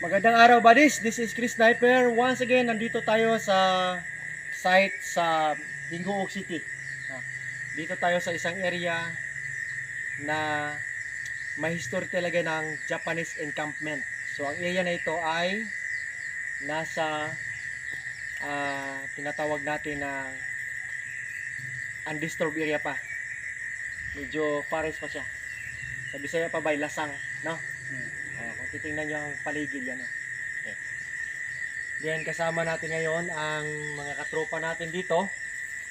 Magandang araw buddies, this is Chris Sniper. Once again, nandito tayo sa site sa Dingoog City. Ah, Dito tayo sa isang area na may history talaga ng Japanese encampment. So ang area na ito ay nasa ah, tinatawag natin na undisturbed area pa. Medyo forest pa siya. Sa Bisaya pa ba, lasang, no? Oh, kung titingnan nyo ang paligid yan. Oh. Okay. Then kasama natin ngayon ang mga katropa natin dito.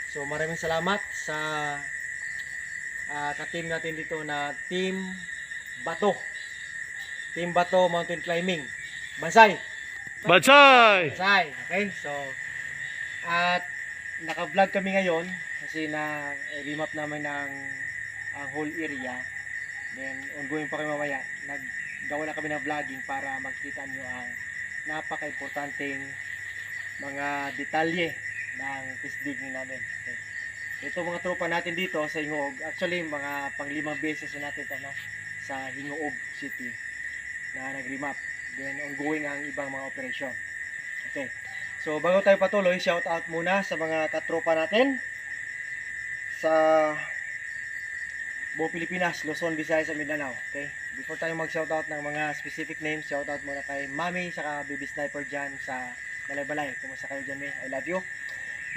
So maraming salamat sa ah, ka-team natin dito na Team Bato. Team Bato Mountain Climbing. Bansay! Bansay! Bansay! Okay, so at naka-vlog kami ngayon kasi na eh, remap namin ng ang whole area. Then ongoing pa kami mamaya. Naggawa na kami ng vlogging para makita nyo ang napaka-importanting mga detalye ng digging namin. Okay. Ito mga tropa natin dito sa Hingoog. Actually, mga panglimang beses na natin ito no? sa Hingoog City na nag-remap. Then ongoing ang ibang mga operasyon. Okay. So bago tayo patuloy, shout out muna sa mga katropa natin sa buong Pilipinas, Luzon, Visayas, at Mindanao. Okay? Before tayo mag-shout out ng mga specific names, shout out muna kay Mami saka Baby Sniper dyan sa Balay-Balay. Kumusta kayo dyan, May? I love you.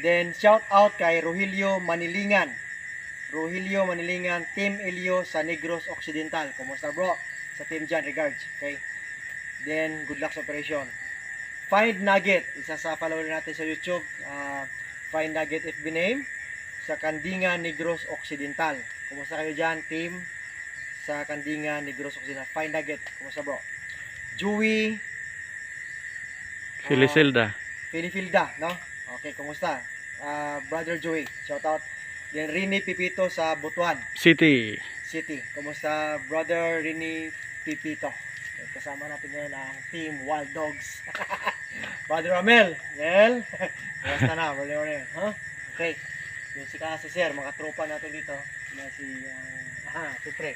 Then shout out kay Rogelio Manilingan. Rogelio Manilingan, Team Elio sa Negros Occidental. Kumusta bro? Sa team dyan, regards. Okay? Then, good luck sa operation. Find Nugget, isa sa follower natin sa YouTube. ah, Find Nugget FB name sa Kandinga Negros Occidental. Kumusta kayo dyan, team? Sa Kandinga Negros Occidental. Find Nugget. Kumusta bro? Joey Filisilda. Filifilda, no? Okay, kumusta? Ah, Brother Joey, shout out. Then Rini Pipito sa Butuan City. City. Kumusta Brother Rini Pipito? Kasama natin ngayon ang Team Wild Dogs. Brother Amel, Mel. Kumusta na, Brother Amel? Huh? Okay. Yung si kasi sir, mga tropa natin dito. Na si, ah, aha, siyempre.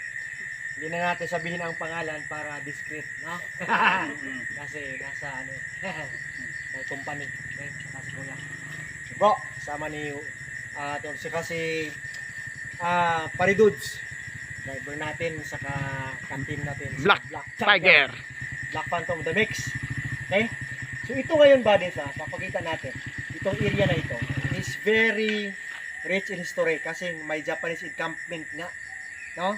Hindi na natin sabihin ang pangalan para discreet, no? Kasi nasa ano, may company. Okay, kasi kuya. Bro, kasama ni ah uh, si kasi ah Paridudes. Driver natin saka ka-team natin si Black Tiger. Black Phantom the mix. Okay? So ito ngayon buddies ha, papakita natin. Itong area na ito is very rich in history kasi may Japanese encampment nga. No?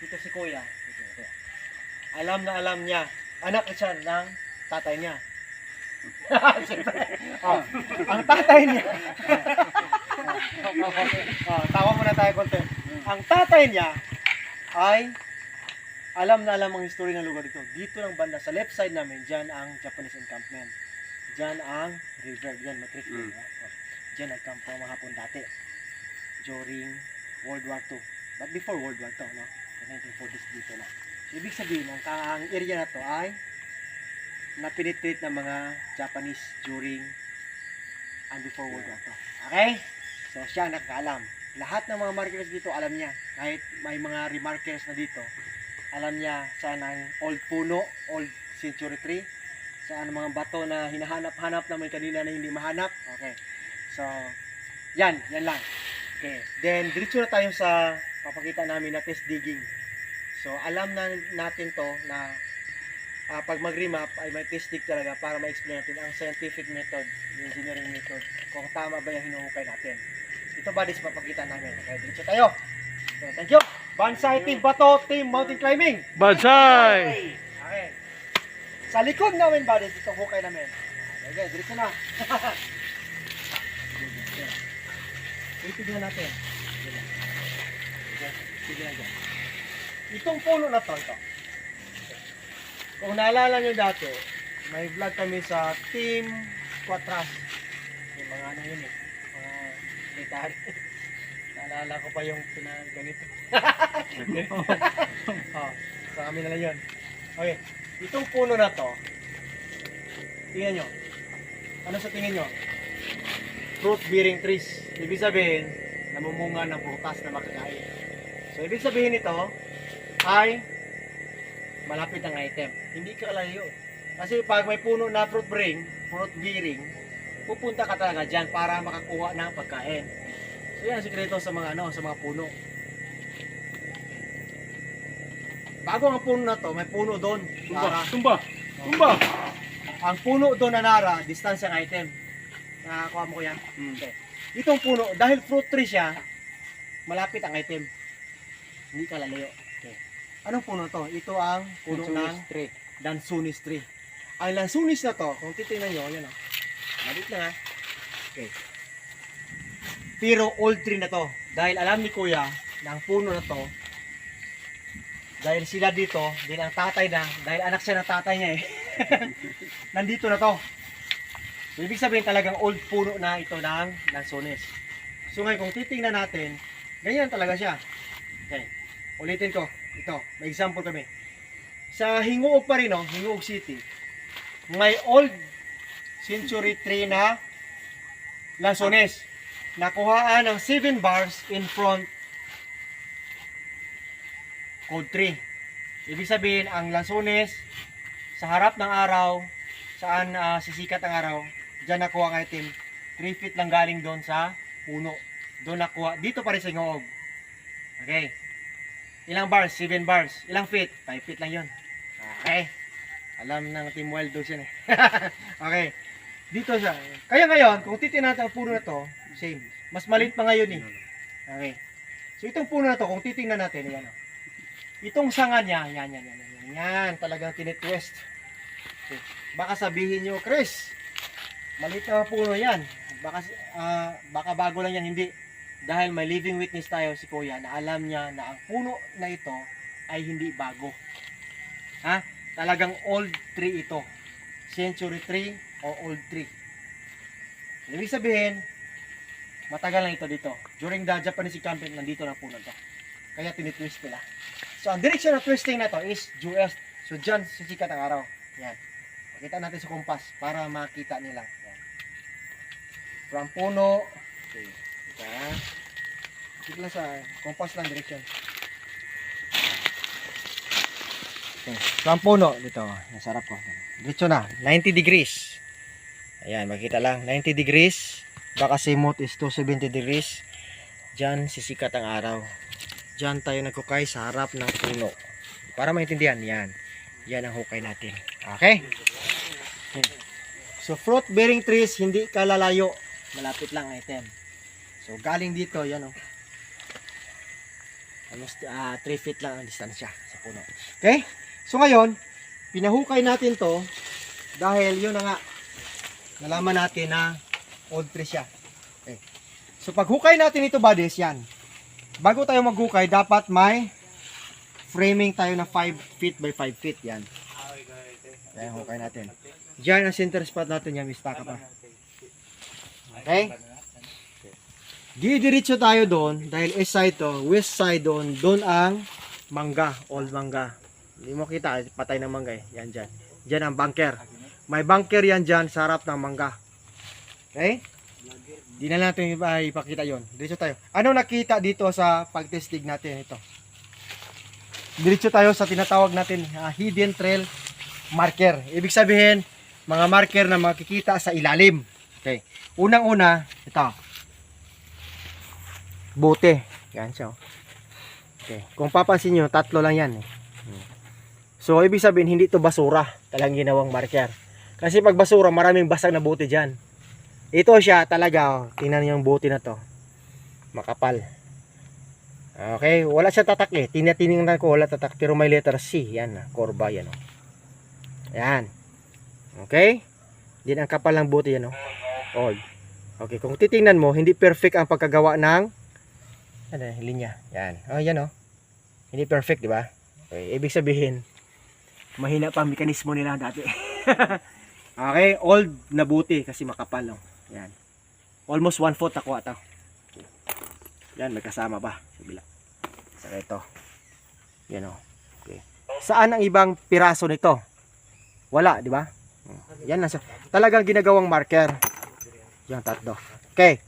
Dito si Kuya. Alam na alam niya. Anak siya ng tatay niya. Siyempre. Oh, ang tatay niya. oh, tawa muna tayo konti. Ang tatay niya ay alam na alam ang history ng lugar dito. Dito lang banda sa left side namin, diyan ang Japanese encampment. Diyan ang river, diyan matrix. Mm. Oh, diyan nagkampo ang mga hapon dati during World War II. But before World War II, no? The 1940s dito na. So, ibig sabihin, ang, ang area na to ay na-penetrate ng mga Japanese during and before World War II. Okay? So, siya nakakaalam. Lahat ng mga markers dito, alam niya. Kahit may mga remarkers na dito, alam niya saan ang old puno, old century tree, saan ang mga bato na hinahanap-hanap naman kanina na hindi mahanap. Okay. So, yan, yan lang. Okay. Then, diretso na tayo sa papakita namin na test digging. So, alam na natin to na ah, pag mag-remap ay may test dig talaga para ma-explain natin ang scientific method, yung engineering method, kung tama ba yung hinuhukay natin. Ito ba dis papakita namin. Okay, diretso tayo. Okay, thank you. Bansay Team Bato, Team Mountain Climbing. Bansay! Okay. Sa likod namin ba din itong hukay namin. Okay, diretso na. Titignan natin. Tignan dyan. Itong puno na to, ito. Kung naalala nyo dati, may vlog kami sa Team Quatras. Yung mga ano yun eh, mga military. naalala ko pa yung pinaganito. oh, sa amin na lang yun. Okay, itong puno na to, tingnan nyo. Ano sa tingin nyo? Fruit bearing trees. Ibig sabihin, namumunga ng prutas na makakain. So, ibig sabihin nito ay malapit ang item. Hindi ka layo. Kasi pag may puno na fruit bearing, fruit bearing, pupunta ka talaga dyan para makakuha ng pagkain. So, yan ang sikreto sa mga ano, sa mga puno. Bago ang puno na to, may puno doon. Nara. Tumba. Tumba. Ang puno doon na nara, distansyang item. Nakakuha mo ko yan? Okay. Itong puno, dahil fruit tree siya, malapit ang item. Hindi ka lalayo. Anong puno to? Ito ang puno ng tree. Dansunis tree. Ang Dansunis na to, kung titingnan nyo, yan o. Malit lang ha. Okay. Pero old tree na to. Dahil alam ni kuya na ang puno na to, dahil sila dito, din ang tatay na, dahil anak siya ng tatay niya eh. Nandito na to. So, ibig sabihin talagang old puno na ito ng Dansunis. So ngayon, kung titingnan natin, ganyan talaga siya. Okay. Ulitin ko. Ito, may example kami. Sa Hinguog pa rin, no? Hinguog City, may old century tree na lansones. Nakuhaan ng 7 bars in front code 3. Ibig sabihin, ang lansones, sa harap ng araw, saan ah, sisikat ang araw, dyan nakuha ang item, 3 feet lang galing doon sa puno. Doon nakuha, dito pa rin sa Hinguog. Okay. Ilang bars? 7 bars. Ilang feet? 5 feet lang yun. Okay. Alam ng Team Wild doon siya eh. okay. Dito siya. Kaya ngayon, kung titingnan natin ang puno na to, same. Mas maliit pa ngayon eh. Okay. So itong puno na to, kung titingnan natin, yan oh. Itong sanga niya, yan, yan, yan, yan, yan, yan talagang tinitwist. Okay. Baka sabihin nyo, Chris, maliit na puno yan. Baka, ah, baka bago lang yan, hindi. Dahil may living witness tayo si Kuya na alam niya na ang puno na ito ay hindi bago. Ha? Talagang old tree ito. Century tree o old tree. Ibig sabihin, matagal na ito dito. During the Japanese campaign, nandito na puno to. Kaya tinitwist nila. So, ang direction ng twisting na to is due east. So, dyan sisikat ang araw. Yan. Pakita natin sa kumpas para makita nila. Yan. From puno. Okay. Ika. Dito lang sa kumpas lang direction. Okay. From puno. Dito. Nasarap ko. Diretso na. 90 degrees. Ayan. Makita lang. 90 degrees. Baka simot is 270 degrees. Diyan sisikat ang araw. Diyan tayo nagkukay sa harap ng puno. Para maintindihan, yan. Yan ang hukay natin. Okay? Yan. So, fruit bearing trees, hindi kalalayo. Malapit lang ang item. So, galing dito, yan o. Almost 3 feet lang ang distansya sa puno. Okay? So, ngayon, pinahukay natin to dahil yun na nga, nalaman natin na old tree siya. Okay. So, pag hukay natin ito, buddies, yan. Bago tayo maghukay, dapat may framing tayo na 5 feet by 5 feet. Yan. Yan, hukay natin. Diyan ang center spot natin yan, mista ka pa. Okay? Didiretso tayo doon dahil east side to, west side doon, doon ang mangga, old mangga. Hindi mo kita, patay ng mangga eh. Yan dyan. Dyan ang bunker. May bunker yan dyan sa harap ng mangga. Okay? Di na natin ipa- ipakita yon. Diretso tayo. Ano nakita dito sa pagtestig natin ito? Diretso tayo sa tinatawag natin ah, hidden trail marker. Ibig sabihin, mga marker na makikita sa ilalim. Okay. Unang-una, ito. Bote. Yan siya. oh. Okay. Kung papansin nyo, tatlo lang yan. Eh. So, ibig sabihin, hindi to basura. Talagang ginawang marker. Kasi pag basura, maraming basag na bote dyan. Ito siya talaga, oh. tingnan niyo yung bote na to. Makapal. Okay, wala siya tatak eh. Tinatingnan ko wala tatak pero may letter C. Yan, ah, korba yan. Oh. Yan. Okay? Din ang kapal ng bote yan oh. Old. Okay, kung titingnan mo, hindi perfect ang pagkagawa ng ano, linya. Yan. Oh, yan oh. Hindi perfect, di ba? Okay, ibig sabihin, mahina pa ang mekanismo nila dati. okay, old na buti kasi makapal oh. Yan. Almost one foot nakuha to. Yan, may kasama pa. Sa bila. Saka ito. Yan o. Okay. Saan ang ibang piraso nito? Wala, di ba? Yan lang siya. Talagang ginagawang marker. Yung tatlo. Okay.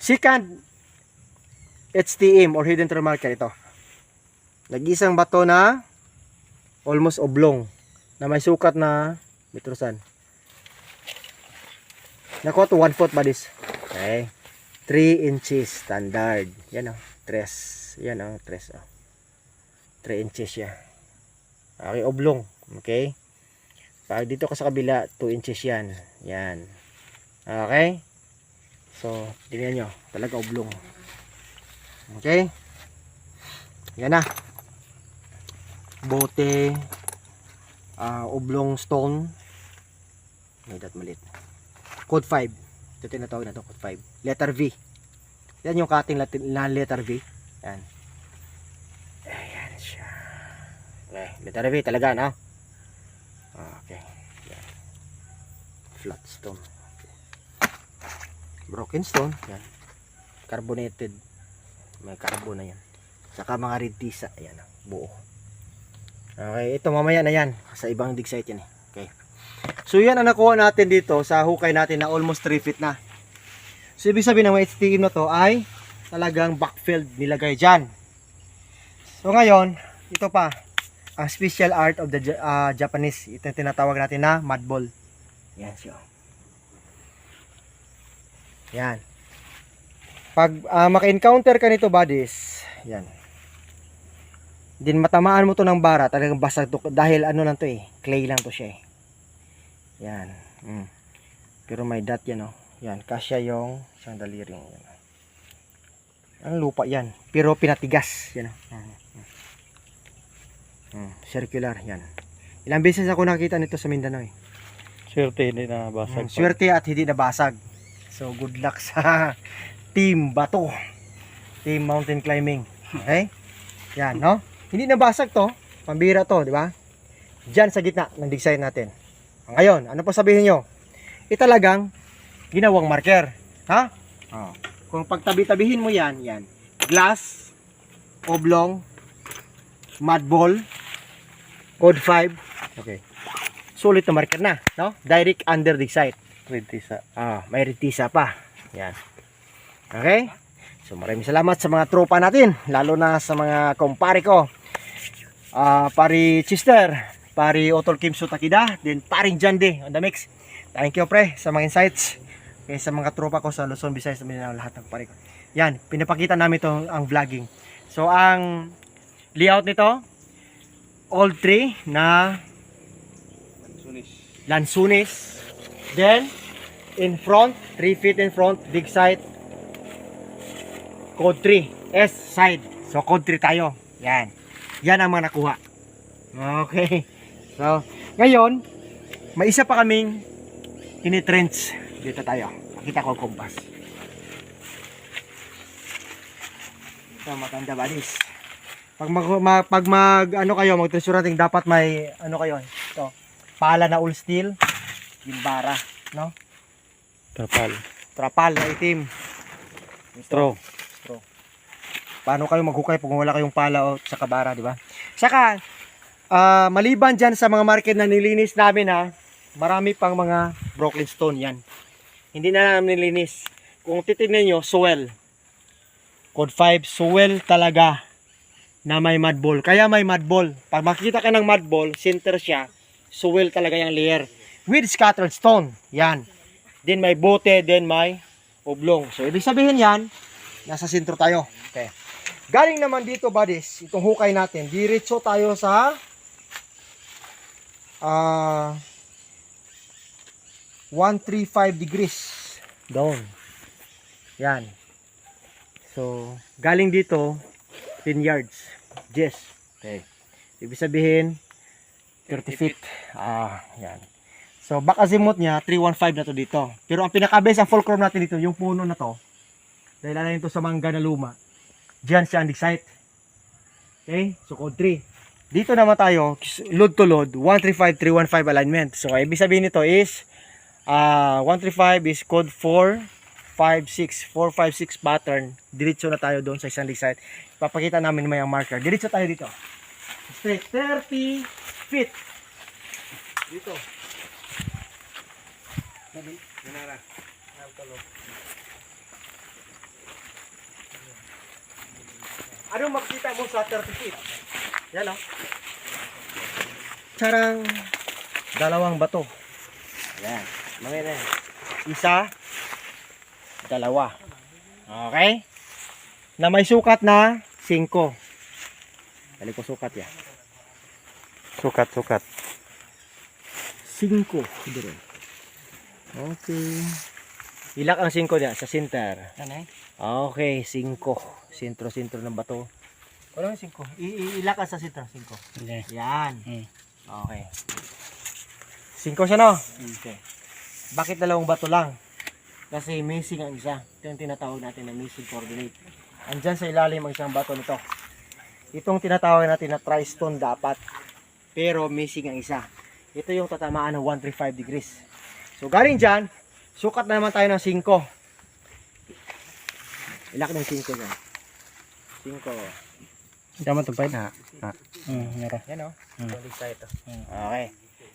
Second HTM or hidden trail marker ito. Nag-isang bato na almost oblong na may sukat na metrosan. Nakuha to 1 foot ba this? Okay. 3 inches standard. Yan o. 3. Yan o. 3 o. 3 inches siya. Okay, oblong. Okay. Pag dito ka sa kabila, 2 inches yan. Yan. Okay. So, tingnan nyo. Talaga oblong. Okay. Yan na. Bote. ah oblong stone. May dat malit. Code 5. Ito tinatawag na to, code 5. Letter V. Yan yung cutting latin, na letter V. Yan. Ayan siya. Okay, letter V talaga, no? Okay. Yan. Flat stone. Okay. Broken stone. Yan. Carbonated. May carbon na yan. Saka mga red tisa. Ayan, oh, buo. Okay, ito mamaya na yan. Sa ibang dig site yan eh. Okay. So yan ang nakuha natin dito sa hukay natin na almost 3 feet na. So ibig sabihin ng mga HTM na to ay talagang backfilled nilagay dyan. So ngayon, ito pa. Ang special art of the ah, Japanese. Ito tinatawag natin na mud ball. Yan siya. Yan. Pag ah, maka-encounter ka nito buddies, yan. Din matamaan mo to ng bara, talagang basag to dahil ano lang to eh, clay lang to siya eh. Yan. Mm. Pero may dot yan oh. Yan, kasya yung isang daliri. Yan. Ang lupa yan. Pero pinatigas. Yan oh. Mm. Mm. Circular. Yan. Ilang beses ako nakita nito sa Mindanao eh. Swerte hindi na Mm, swerte at hindi nabasag. So good luck sa Team Bato. Team Mountain Climbing. Okay? Yan, no? Hindi nabasag to. Pambira to, di ba? Diyan sa gitna ng site natin. Ngayon, ano pa sabihin nyo? Italagang ginawang marker. Ha? Oh. Kung pagtabi-tabihin mo yan, yan. Glass, oblong, mud ball, code 5. Okay. Sulit na marker na, no? Direct under dig site. Rentisa. Ah, may retisa pa. Yan. Okay? So maraming salamat sa mga tropa natin, lalo na sa mga kumpare ko. Ah, pari Chister, pari Otol Kim Sutakida, then paring Jande on the mix. Thank you pre sa mga insights. Okay, sa mga tropa ko sa Luzon, Visayas, Mindanao, lahat ng pare ko. Yan, pinapakita namin to ang vlogging. So ang layout nito, all three na Lansunis. Then, in front, 3 feet in front, dig site, code 3, S side. So, code 3 tayo. Yan. Yan ang mga nakuha. Okay. So, ngayon, may isa pa kaming tinitrench. Dito tayo. Pakita ko compass. Ito, maganda balis. Pag mag, ma- pag mag ano kayo, mag nating dapat may ano kayo, ito, pala na all steel, gimbara, no? Trapal. Trapal na itim. Straw. Paano kayo maghukay kung wala kayong pala o sa kabara, di ba? Saka, ah, maliban dyan sa mga market na nilinis namin ha, marami pang mga broken stone yan. Hindi na namin nilinis. Kung titignan nyo, swell. Code 5, swell talaga na may mud ball. Kaya may mud ball. Pag makikita ka ng mud ball, center siya, swell talaga yung layer. With scattered stone. Yan. Then may bote, then may oblong. So, ibig sabihin yan, nasa sentro tayo. Okay. Galing naman dito, buddies, itong hukay natin, diretso tayo sa ah 135 degrees down. Yan. So, galing dito, 10 yards. Yes. Okay. Ibig sabihin, 30 feet. Ah, yan. So, back azimuth niya, 315 na to dito. Pero ang pinaka-base, ang fulcrum natin dito, yung puno na to, dahil alay ito sa mangga na luma, diyan siya ang site. Okay? So, code 3. Dito naman tayo, load to load, 135, 315 alignment. So, ibig sabihin nito is, ah 135 is code 4, 5, 6, 4, 5, 6 pattern. Diretso na tayo doon sa isang site. Papakita namin may marker. Diretso tayo dito. Straight 30 feet. Dito. Anong makikita mo sa 30 feet? Yan o. Sarang dalawang bato. Yan. Mga yan. Isa, dalawa. Okay? Na may sukat na 5. Dali ko sukat ya. Sukat, sukat. 5. Dito Okay. Ilak ang 5 niya sa center. Ano eh? Okay, 5. Sentro-sentro ng bato. Ano yung 5? Ilak ang sa center, 5. Okay. Yan. Hmm. Okay. 5 siya no? Okay. Bakit dalawang bato lang? Kasi missing ang isa. Ito yung tinatawag natin na missing coordinate. Andyan sa ilalim ang isang bato nito. Itong tinatawag natin na tri-stone dapat. Pero missing ang isa. Ito yung tatamaan ng 135 degrees. So galing dyan, sukat na naman tayo ng 5. Ilak ng 5 niya. 5. Tama to pa na. Hmm, meron. Yan o. Balik tayo ito. Hmm. Okay.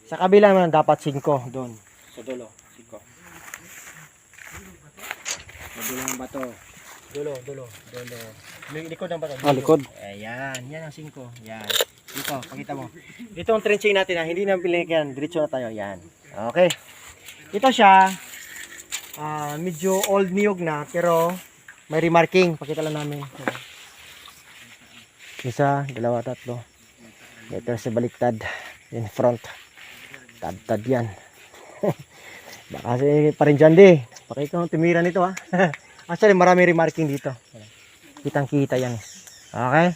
Sa kabila naman dapat 5 doon. Sa dulo. 5. Sa dulo ng bato. Dulo, dulo, dulo. Lik- Likod ng bato. Ah, likod. Ayan. Yan ang 5. Yan. Dito, pakita mo. Ito ang trenching natin ha. Hindi na pilihan. Diretso na tayo. Yan. Okay. Ito siya. Ah medyo old niyog na. Pero may remarking. Pakita lang namin. Isa, dalawa, tatlo. Ito sa baliktad. In front. Tad-tad yan. Baka kasi pa rin dyan di. Pakita mo tumira nito ha. Actually marami remarking dito. Kitang kita yan. Okay.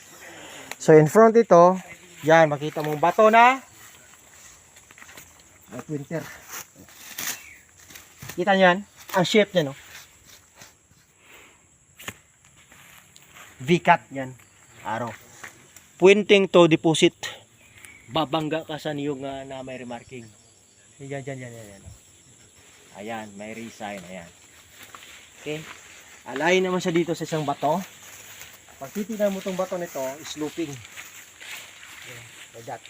So in front ito. Yan makita mong bato na. At winter. Kita nyo yan? Ang shape niya no. V-cut yan. Araw. Pointing to deposit babangga ka sa niyog nga na may remarking. Yan, yan, yan, yan, yan. Ayan, may resign, ayan. Okay. Alay naman siya dito sa isang bato. Pag titignan mo tong bato nito, sloping. Okay, like that.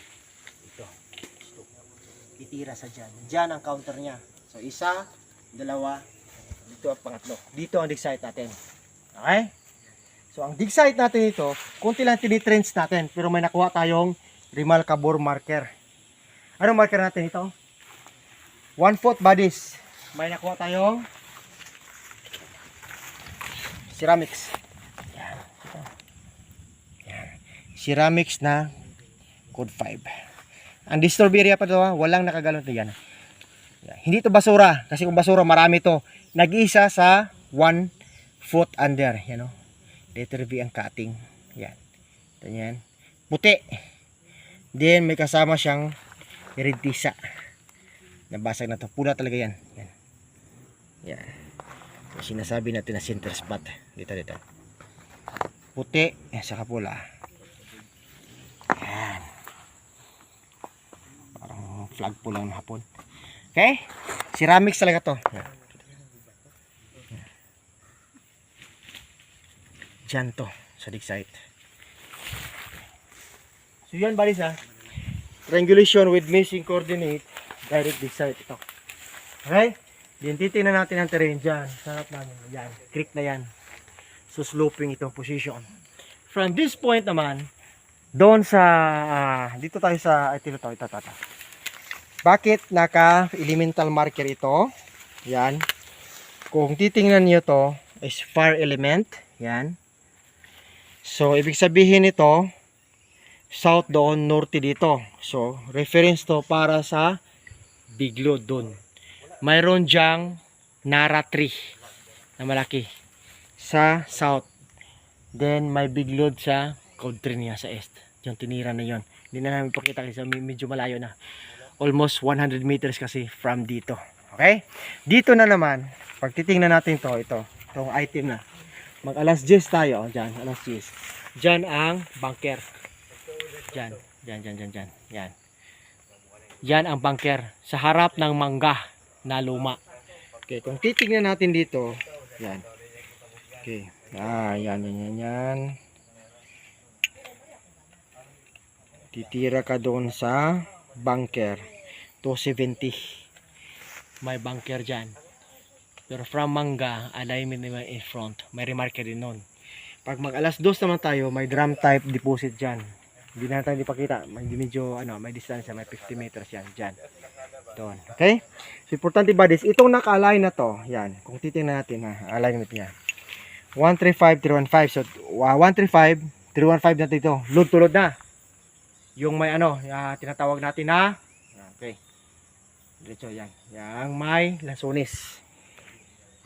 Ito. Slope. Titira sa dyan. Dyan ang counter niya. So, isa, dalawa, dito ang pangatlo. Dito ang dig site natin. Okay? So, ang dig site natin ito, kunti lang tinitrends natin, pero may nakuha tayong remarkable marker. Ano marker natin ito? One foot bodies. May nakuha tayong ceramics. Yan. Ito. Yan. Ceramics na code 5. Ang disturb area pa to, ha, walang nakagalon to yan. Hindi to basura. Kasi kung basura, marami to. Nag-isa sa 1 foot under. Yan o. Letter V ang cutting. Yan. Ito yan. Puti. Then may kasama siyang red tisa. Nabasag na to. Pula talaga yan. Yan. Yan. So, sinasabi natin na center spot. Dito, dito. Puti. Eh, saka pula. Yan. Parang flag po lang ng hapon. Okay? Ceramics talaga to. Yan. Diyan to. Sa dig site. So yan balis ha. Triangulation with missing coordinate. Direct dig site ito. Okay? Then titingnan natin ang terrain dyan. Sarap namin. Yan. Creek na yan. So sloping itong position. From this point naman, doon sa, ah, dito tayo sa, ito, ito, ito, ito. Bakit naka elemental marker ito? Yan. Kung titingnan niyo to, is fire element. Yan. So, ibig sabihin nito, south doon, norte dito. So, reference to para sa biglod doon. Mayroon diyang Nara tree na malaki sa south. Then, may biglod sa country niya sa east. Yung tinira na yon. Hindi na namin pakita kasi med- medyo malayo na. Almost 100 meters kasi from dito. Okay? Dito na naman, pag titingnan natin to, ito, itong item na. Mag alas 10 tayo, dyan, alas 10. Dyan ang bunker. Dyan, dyan, dyan, dyan, dyan. Yan. Yan ang bunker. Sa harap ng mangga na luma. Okay, kung titingnan natin dito, Yan. Okay. Ah, yan, yan, yan, yan. Titira ka doon sa bunker. 270. May bunker dyan. Pero from Manga, alignment naman in front. May remarker din nun. Pag mag alas 2 naman tayo, may drum type deposit dyan. Hindi na tayo ipakita. May medyo, ano, may distansya, may 50 meters yan. Dyan. Doon. Okay? So, importante ba this? Itong naka-align na to, yan. Kung titingnan natin ha, alignment niya. 135, 315. So, wa- 135, 315 natin ito. Load to load na. Yung may ano, ah, tinatawag natin na, okay. Diretso yan. Yang may lansones.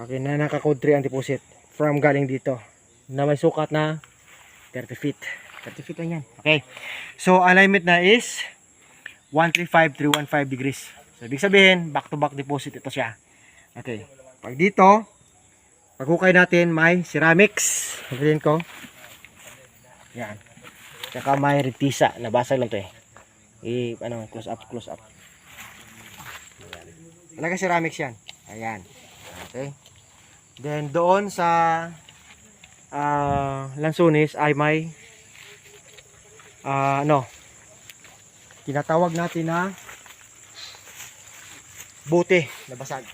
Okay, na naka-code 3 ang deposit. From galing dito. Na may sukat na 30 feet. 30 feet lang yan. Okay. So, alignment na is 135, 315 degrees. So, ibig sabihin, back-to-back deposit ito siya. Okay. Pag dito, paghukay natin, may ceramics. Sabihin ko. Yan. Tsaka may retisa. Nabasag lang to eh. I, ano, close up, close up. Talaga ceramics yan. Ayan. Okay. Then, doon sa ah lansones ay may ah, ano, tinatawag natin na bote na basag.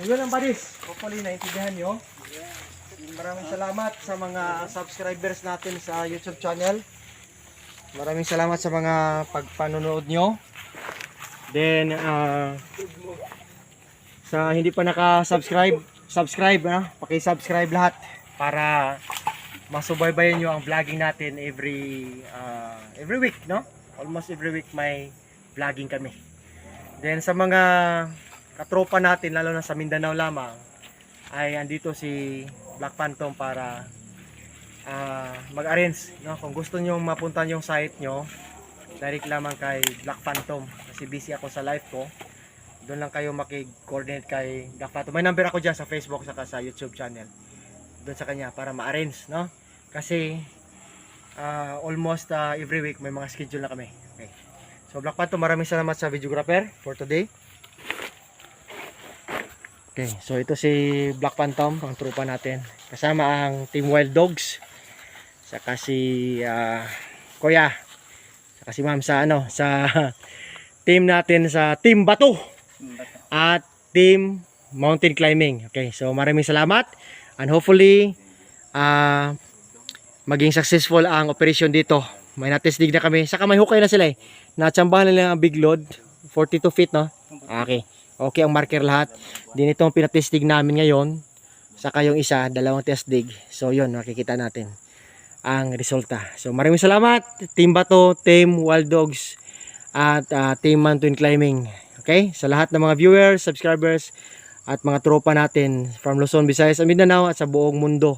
So yun ang badis. Hopefully naintindihan nyo. Maraming salamat sa mga subscribers natin sa YouTube channel. Maraming salamat sa mga pagpanonood nyo. Then, ah, sa hindi pa naka-subscribe, subscribe, ah, paki-subscribe lahat para masubaybayan nyo ang vlogging natin every ah, every week, no? Almost every week may vlogging kami. Then sa mga katropa natin, lalo na sa Mindanao lamang, ay andito si Black Phantom para ah, mag-arrange, no? Kung gusto nyo mapunta yung site nyo, direct lamang kay Black Phantom kasi busy ako sa live ko. Doon lang kayo makig-coordinate kay Phantom. May number ako dyan sa Facebook saka sa YouTube channel. Doon sa kanya para ma-arrange, no? Kasi ah, almost ah, every week may mga schedule na kami. Okay. So Black Phantom, maraming salamat sa videographer for today. Okay, so ito si Black Phantom, ang trupa natin. Kasama ang Team Wild Dogs. Saka si ah, Kuya. Saka si Ma'am sa ano, sa team natin sa Team Bato at Team Mountain Climbing. Okay, so maraming salamat and hopefully ah maging successful ang operation dito. May natestig na kami. Saka may hukay na sila eh. Natsambahan nila ang big load. 42 feet, no? Okay. Okay ang marker lahat. Din itong pinatestig namin ngayon. Saka yung isa, dalawang test dig. So yun, makikita natin ang resulta. So maraming salamat. Team Bato, Team Wild Dogs, at ah, Team Mountain Climbing. Okay? Sa lahat ng mga viewers, subscribers, at mga tropa natin from Luzon, Visayas, and Mindanao at sa buong mundo.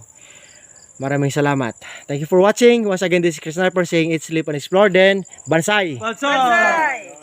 Maraming salamat. Thank you for watching. Once again, this is Chris Sniper saying, It's Sleep and Explore. Then, Bansay! Bansay!